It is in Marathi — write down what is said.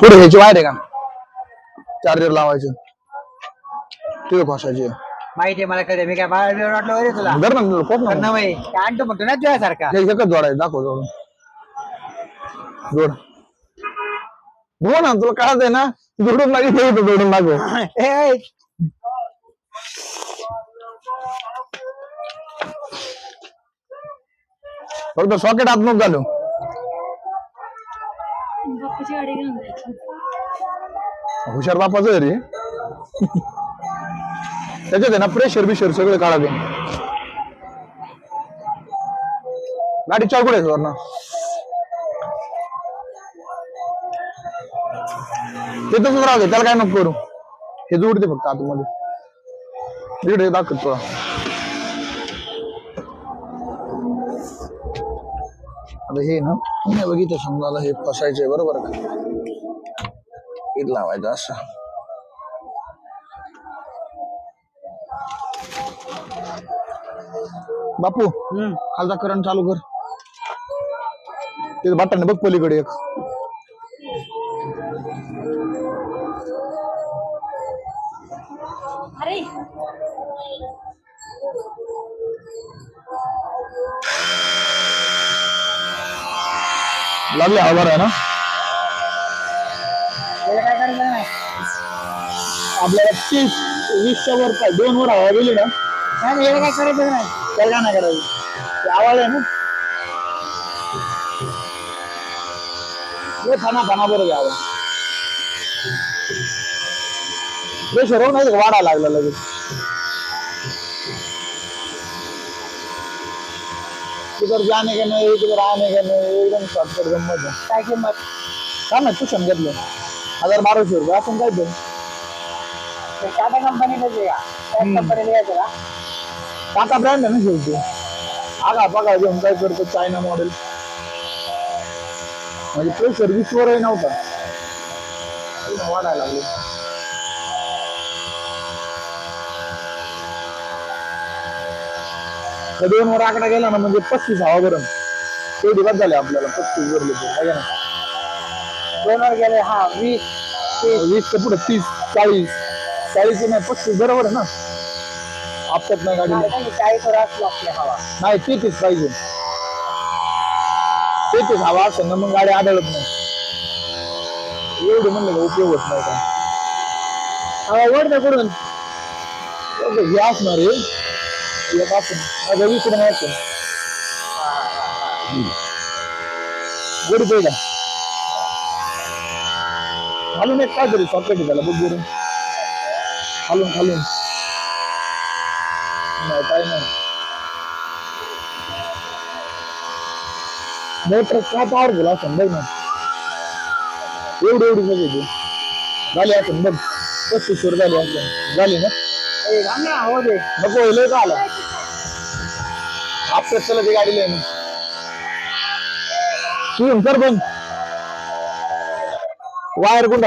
पुढे ह्याची वायर आहे का? चार्जर लावायचं. तिथे खोसायची माहिती आहे मला कधी मी काय बिळ वाटलं वगैरे तुला? धर ना कोप ना. ना काय आणतो म्हणतो ना तुझ्यासारखा. हे एकच जोडायचं दाखव जोडून जोड. हो ना तुला कळत आहे ना जोडून लागेल हे इथं जोडून दाखव ए, ए, फक्त सॉकेट आत घालू बाप्पाची गाडी घेऊन जायची. हुशार बापाच आहे रे. त्याच्यात आहे ना प्रेशर बिशर सगळं काढावे गाडी चाल आहे ना ते तसंच राहू दे त्याला काय नको करू. हे जोडते फक्त आतमध्ये. इकडे दाखवत तुला आता हे ना मी बघितलं समजा हे फसायचंय बरोबर का? इथं लावायचं असं. बापू हम्म. खालचा करंट चालू कर. ते बटन बघ पलीकडे एक. अरे. लागले हवा आहे ना? आपल्याला तीस वीसच्या वर काय दोन वर हवा गेली ना? नाही, काय करायचं नाही. त्याला काय नाही करायचं? आवाज आहे ना? हे थाना थाना बरं घ्यावा नाही वाढा लागला लगेच. इधर जाने का नाही इधर आने का नाही एकदम शॉर्टकट गंमत आहे काय किंमत? काय नाही तू घेतलं. हजार बाराशे रुपये आपण काय देऊ ते टाटा कंपनीचं आहे का त्याच कंपनीला घ्यायचं का? टाटा ब्रँड आहे ना शेवटी. आगा बघा घेऊन काय करतो चायना मॉडेल म्हणजे प्रेशर वीसवरही नव्हता. एकदम वाढायला लागले. त्या दोन वर आकडा गेला ना म्हणजे पस्तीस हवा गरम तेवढी बस झाले आपल्याला पस्तीस भरले तर आहे नाही? दोन वर गेले हा वीस वीस ते पुढे तीस चाळीस. चाळीस नाही पस्तीस बरोबर आहे ना? आपल्यात नाही गाडी चाळीस वर असलो आपली हवा. नाही तेहतीस पाहिजे. तेहतीस हवा असेल ना मग गाडी आढळत नाही. एवढे म्हणलं का उपयोग होत नाही का? हवा कडून ओके, हे असणार आहे. एक माझ्या गोडी खालून एक काय तरी सॉकेट त्याला बघ बरं खालून खालून. नाही काय नाही मोटर का पॉवरफुल बघ ना? एवढी एवढी सगळी ती झाली बघ. पस्तीस वर झाली असेल. झाली ना? नको लय का आला? आपल्यात चला ती गाडी लिहिणं तू कर बंद. वायर कुठं